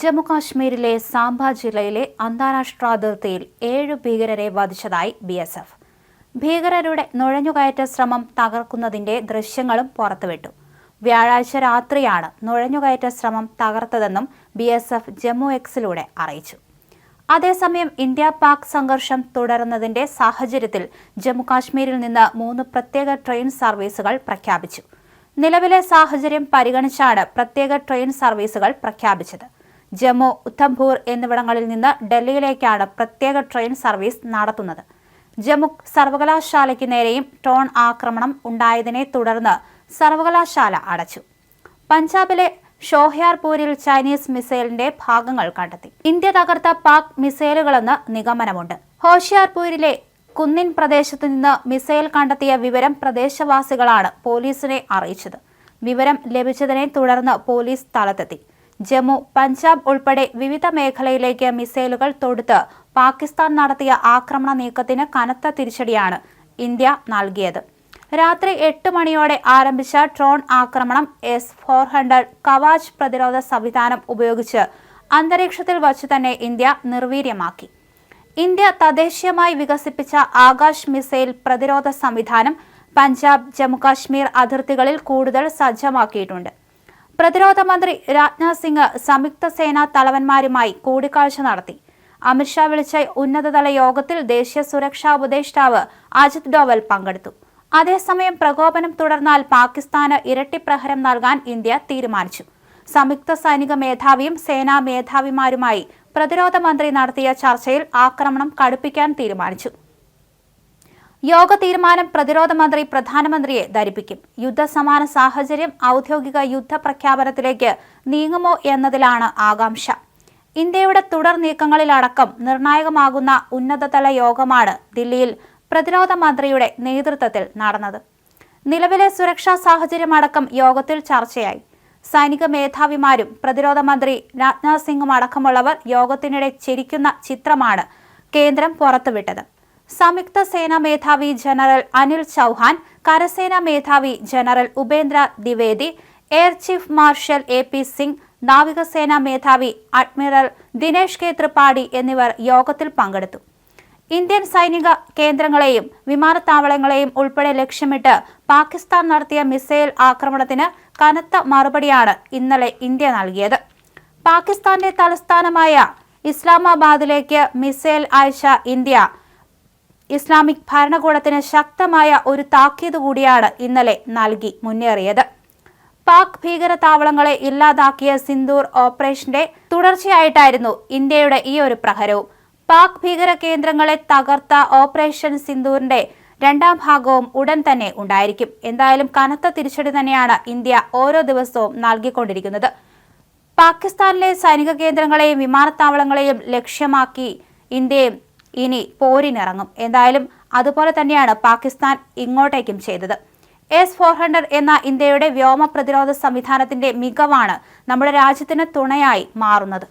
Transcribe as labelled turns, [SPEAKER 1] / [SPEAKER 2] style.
[SPEAKER 1] ജമ്മു കാശ്മീരിലെ സാംബ ജില്ലയിലെ അന്താരാഷ്ട്ര അതിർത്തിയിൽ ഏഴ് ഭീകരരെ വധിച്ചതായി ബി എസ് എഫ്. ഭീകരരുടെ നുഴഞ്ഞുകയറ്റ ശ്രമം തകർക്കുന്നതിന്റെ ദൃശ്യങ്ങളും പുറത്തുവിട്ടു. വ്യാഴാഴ്ച രാത്രിയാണ് നുഴഞ്ഞുകയറ്റ ശ്രമം തകർത്തതെന്നും ബി എസ് എഫ് ജമ്മു എക്സിലൂടെ അറിയിച്ചു. അതേസമയം ഇന്ത്യ പാക് സംഘർഷം തുടരുന്നതിന്റെ സാഹചര്യത്തിൽ ജമ്മുകാശ്മീരിൽ നിന്ന് മൂന്ന് പ്രത്യേക ട്രെയിൻ സർവീസുകൾ പ്രഖ്യാപിച്ചു. നിലവിലെ സാഹചര്യം പരിഗണിച്ചാണ് പ്രത്യേക ട്രെയിൻ സർവീസുകൾ പ്രഖ്യാപിച്ചത്. ജമ്മു ഉദ്ധംപൂർ എന്നിവിടങ്ങളിൽ നിന്ന് ഡൽഹിയിലേക്കാണ് പ്രത്യേക ട്രെയിൻ സർവീസ് നടത്തുന്നത്. ജമ്മു സർവകലാശാലയ്ക്ക് നേരെയും ടോൺ ആക്രമണം ഉണ്ടായതിനെ തുടർന്ന് സർവകലാശാല അടച്ചു. പഞ്ചാബിലെ ഷോഹ്യാർപൂരിൽ ചൈനീസ് മിസൈലിന്റെ ഭാഗങ്ങൾ കണ്ടെത്തി. ഇന്ത്യ തകർത്ത പാക് മിസൈലുകളെന്ന് നിഗമനമുണ്ട്. ഹോഷിയാർപൂരിലെ കുന്നിൻ പ്രദേശത്തു നിന്ന് മിസൈൽ കണ്ടെത്തിയ വിവരം പ്രദേശവാസികളാണ് പോലീസിനെ അറിയിച്ചത്. വിവരം ലഭിച്ചതിനെ തുടർന്ന് പോലീസ് സ്ഥലത്തെത്തി. ജമ്മു പഞ്ചാബ് ഉൾപ്പെടെ വിവിധ മേഖലയിലേക്ക് മിസൈലുകൾ തൊടുത്ത് പാകിസ്ഥാൻ നടത്തിയ ആക്രമണ നീക്കത്തിന് കനത്ത തിരിച്ചടിയാണ് ഇന്ത്യ നൽകിയത്. രാത്രി എട്ട് മണിയോടെ ആരംഭിച്ച ഡ്രോൺ ആക്രമണം എസ് ഫോർ ഹൺഡ്രഡ് കവാച്ച് പ്രതിരോധ സംവിധാനം ഉപയോഗിച്ച് അന്തരീക്ഷത്തിൽ വച്ചു തന്നെ ഇന്ത്യ നിർവീര്യമാക്കി. ഇന്ത്യ തദ്ദേശീയമായി വികസിപ്പിച്ച ആകാശ് മിസൈൽ പ്രതിരോധ സംവിധാനം പഞ്ചാബ് ജമ്മുകാശ്മീർ അതിർത്തികളിൽ കൂടുതൽ സജ്ജമാക്കിയിട്ടുണ്ട്. പ്രതിരോധ മന്ത്രി രാജ്നാഥ് സിംഗ് സംയുക്ത സേനാ തലവന്മാരുമായി കൂടിക്കാഴ്ച നടത്തി. അമിത്ഷാ വിളിച്ച ഉന്നതതല യോഗത്തിൽ ദേശീയ സുരക്ഷാ ഉപദേഷ്ടാവ് അജിത് ഡോവൽ പങ്കെടുത്തു. അതേസമയം പ്രകോപനം തുടർന്നാൽ പാകിസ്ഥാന് ഇരട്ടി പ്രഹരം നൽകാൻ ഇന്ത്യ തീരുമാനിച്ചു. സംയുക്ത സൈനിക മേധാവിയും സേനാ മേധാവിമാരുമായി പ്രതിരോധ മന്ത്രി നടത്തിയ ചർച്ചയിൽ ആക്രമണം കടുപ്പിക്കാൻ തീരുമാനിച്ചു. യോഗ തീരുമാനം പ്രതിരോധ മന്ത്രി പ്രധാനമന്ത്രിയെ ധരിപ്പിക്കും. യുദ്ധസമാന സാഹചര്യം ഔദ്യോഗിക യുദ്ധ പ്രഖ്യാപനത്തിലേക്ക് നീങ്ങുമോ എന്നതിലാണ് ആകാംക്ഷ. ഇന്ത്യയുടെ തുടർ നീക്കങ്ങളിലടക്കം നിർണായകമാകുന്ന ഉന്നതതല യോഗമാണ് ദില്ലിയിൽ പ്രതിരോധ മന്ത്രിയുടെ നേതൃത്വത്തിൽ നടന്നത്. നിലവിലെ സുരക്ഷാ സാഹചര്യമടക്കം യോഗത്തിൽ ചർച്ചയായി. സൈനിക മേധാവിമാരും പ്രതിരോധ മന്ത്രി രാജ്നാഥ് സിംഗും അടക്കമുള്ളവർ യോഗത്തിനിടെ ചിരിക്കുന്ന ചിത്രമാണ് കേന്ദ്രം പുറത്തുവിട്ടത്. സംയുക്ത സേനാ മേധാവി ജനറൽ അനിൽ ചൌഹാൻ കരസേനാ മേധാവി general Upendra Dwivedi air chief marshal A P Singh നാവികസേനാ മേധാവി അഡ്മിറൽ ദിനേഷ് കെ ത്രിപാഠി എന്നിവർ യോഗത്തിൽ പങ്കെടുത്തു. ഇന്ത്യൻ സൈനിക കേന്ദ്രങ്ങളെയും വിമാനത്താവളങ്ങളെയും ഉൾപ്പെടെ ലക്ഷ്യമിട്ട് പാകിസ്ഥാൻ നടത്തിയ മിസൈൽ ആക്രമണത്തിന് കനത്ത മറുപടിയാണ് ഇന്നലെ ഇന്ത്യ നൽകിയത്. പാകിസ്ഥാന്റെ തലസ്ഥാനമായ ഇസ്ലാമാബാദിലേക്ക് മിസൈൽ അയച്ച ഇന്ത്യ ഇസ്ലാമിക് ഭരണകൂടത്തിന് ശക്തമായ ഒരു താക്കീത് കൂടിയാണ് ഇന്നലെ നൽകി മുന്നേറിയത്. പാക് ഭീകര താവളങ്ങളെ ഇല്ലാതാക്കിയ സിന്ദൂർ ഓപ്പറേഷന്റെ തുടർച്ചയായിട്ടായിരുന്നു ഇന്ത്യയുടെ ഈ ഒരു പ്രഹരവും. പാക് ഭീകര കേന്ദ്രങ്ങളെ തകർത്ത ഓപ്പറേഷൻ സിന്ദൂറിന്റെ രണ്ടാം ഭാഗവും ഉടൻ തന്നെ ഉണ്ടായിരിക്കും. എന്തായാലും കനത്ത തിരിച്ചടി തന്നെയാണ് ഇന്ത്യ ഓരോ ദിവസവും നൽകിക്കൊണ്ടിരിക്കുന്നത്. പാകിസ്ഥാനിലെ സൈനിക കേന്ദ്രങ്ങളെയും വിമാനത്താവളങ്ങളെയും ലക്ഷ്യമാക്കി ഇന്ത്യയും ഇനി പോരിനിറങ്ങും. എന്തായാലും അതുപോലെ തന്നെയാണ് പാകിസ്ഥാൻ ഇങ്ങോട്ടേക്കും ചെയ്തത്. എസ് ഫോർ ഹൺഡ്രഡ് എന്ന ഇന്ത്യയുടെ വ്യോമ പ്രതിരോധ സംവിധാനത്തിന്റെ മികവാണ് നമ്മുടെ രാജ്യത്തിന് തുണയായി മാറുന്നത്.